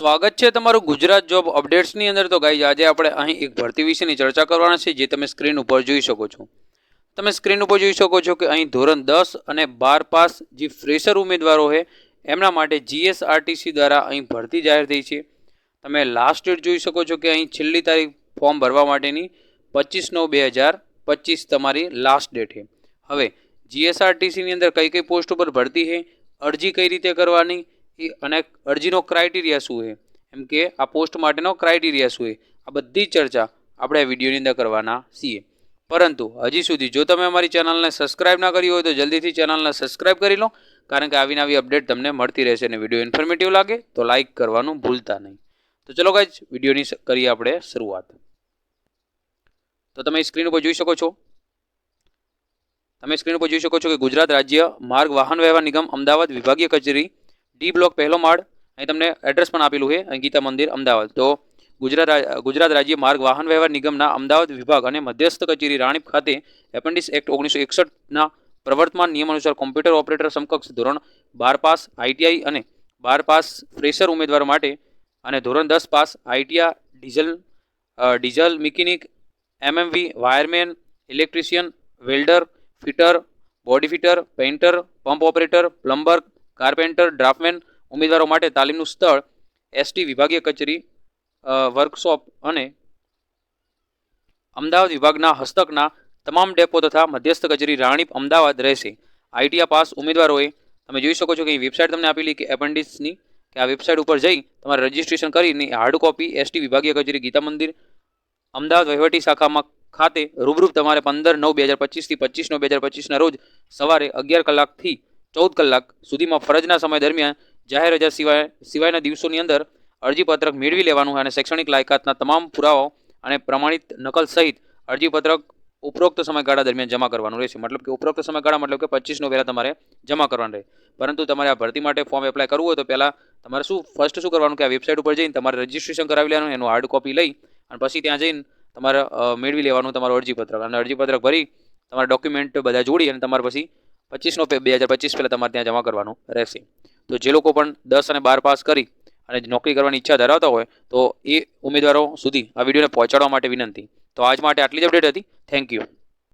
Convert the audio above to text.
સ્વાગત છે તમારું ગુજરાત જોબ અપડેટ્સની અંદર. તો ગાઈ આજે આપણે અહીં એક ભરતી વિશેની ચર્ચા કરવાના છે, જે તમે સ્ક્રીન ઉપર જોઈ શકો છો. તમે સ્ક્રીન ઉપર જોઈ શકો છો કે અહીં ધોરણ દસ અને બાર પાસ જે ફ્રેશર ઉમેદવારો છે, એમના માટે જીએસઆરટીસી દ્વારા અહીં ભરતી જાહેર થઈ છે. તમે લાસ્ટ ડેટ જોઈ શકો છો કે અહીં છેલ્લી તારીખ ફોર્મ ભરવા માટેની પચીસ નવ બે હજાર પચીસ તમારી લાસ્ટ ડેટ છે. હવે જીએસઆરટીસીની અંદર કઈ કઈ પોસ્ટ ઉપર ભરતી છે, અરજી કઈ રીતે કરવાની અને અરજીનો ક્રાઇટેરિયા શું છે? એમ કે આ પોસ્ટ માટેનો ક્રાઇટેરિયા શું છે? આ બધી ચર્ચા આપણે વિડીયોની અંદર કરવાના છીએ. પરંતુ હજી સુધી જો તમે અમારી ચેનલને સબસ્ક્રાઇબ ના કરી હોય તો જલ્દીથી ચેનલને સબસ્ક્રાઇબ કરી લો, કારણ કે આવી નવી અપડેટ તમને મળતી રહેશે અને વીડિયો ઇન્ફોર્મેટિવ લાગે તો લાઇક કરવાનું ભૂલતા નહીં. તો ચલો ગાઈજ વિડીયોની કરીએ આપણે શરૂઆત. તો તમે સ્ક્રીન ઉપર જોઈ શકો છો. તમે સ્ક્રીન ઉપર જોઈ શકો છો કે ગુજરાત રાજ્ય માર્ગ વાહન વ્યવહાર નિગમ અમદાવાદ વિભાગીય કચેરી ડી બ્લોક પહેલો માળ. અહીં તમને એડ્રેસ પણ આપેલું છે ગીતા મંદિર, અમદાવાદ. તો ગુજરાત ગુજરાત રાજ્ય માર્ગ વાહન વ્યવહાર નિગમના અમદાવાદ વિભાગ અને મધ્યસ્થ કચેરી રાણીપ ખાતે એપેન્ડિક્સ એક્ટ ઓગણીસો એકસઠના પ્રવર્તમાન નિયમ અનુસાર કોમ્પ્યુટર ઓપરેટર સમકક્ષ ધોરણ બાર પાસ આઈટીઆઈ અને બાર પાસ ફ્રેશર ઉમેદવાર માટે અને ધોરણ દસ pass ITI diesel diesel mechanic, MMV, wireman, electrician, welder, fitter, body fitter, painter, pump operator, plumber carpenter, draftman ઉમેદવારો માટે તાલીમનું સ્થળ એસટી વિભાગીય કચેરી વર્કશોપ અને અમદાવાદ વિભાગના હસ્તકના તમામ ડેપો તથા મધ્યસ્થ કચેરી રાણીપ અમદાવાદ રહેશે. આઈટીઆ પાસ ઉમેદવારોએ, તમે જોઈ શકો છો કે વેબસાઇટ તમને આપેલી કે એપેન્ડિક્સની, કે આ વેબસાઇટ ઉપર જઈ તમારે રજિસ્ટ્રેશન કરીને હાર્ડ કોપી એસટી વિભાગીય કચેરી ગીતા મંદિર, અમદાવાદ વહીવટી શાખામાં ખાતે રૂબરૂપ તમારે પંદર નવ બે હજાર પચીસથી પચીસ નવ બે હજાર પચીસના રોજ સવારે અગિયાર કલાકથી ચૌદ કલાક સુધીમાં ફરજના સમય દરમિયાન જાહેર રજા સિવાય, સિવાયના દિવસોની અંદર અરજીપત્રક મેળવી લેવાનું અને શૈક્ષણિક લાયકાતના તમામ પુરાવાઓ અને પ્રમાણિત નકલ સહિત અરજીપત્રક ઉપરોક્ત સમયગાળા દરમિયાન જમા કરવાનું રહેશે. મતલબ કે ઉપરોક્ત સમયગાળા મતલબ કે પચીસનો વેરા તમારે જમા કરવાનું રહે. પરંતુ તમારે આ ભરતી માટે ફોર્મ એપ્લાય કરવું હોય તો પહેલાં તમારે શું ફર્સ્ટ શું કરવાનું કે આ વેબસાઇટ ઉપર જઈને તમારે રજિસ્ટ્રેશન કરાવી લેવાનું, એનું હાર્ડ કોપી લઈ અને પછી ત્યાં જઈને તમારે મેળવી લેવાનું તમારું અરજીપત્રક. અને અરજીપત્રક ભરી તમારા ડોક્યુમેન્ટ બધા જોડી અને તમારે પછી પચીસનો બે હજાર પચીસ પહેલાં તમારે ત્યાં જમા કરવાનું રહેશે. તો જે લોકો પણ દસ અને બાર પાસ કરી અને નોકરી કરવાની ઈચ્છા ધરાવતા હોય, તો એ ઉમેદવારો સુધી આ વિડીયોને પહોંચાડવા માટે વિનંતી. તો આજ માટે આટલી જ અપડેટ હતી. Thank you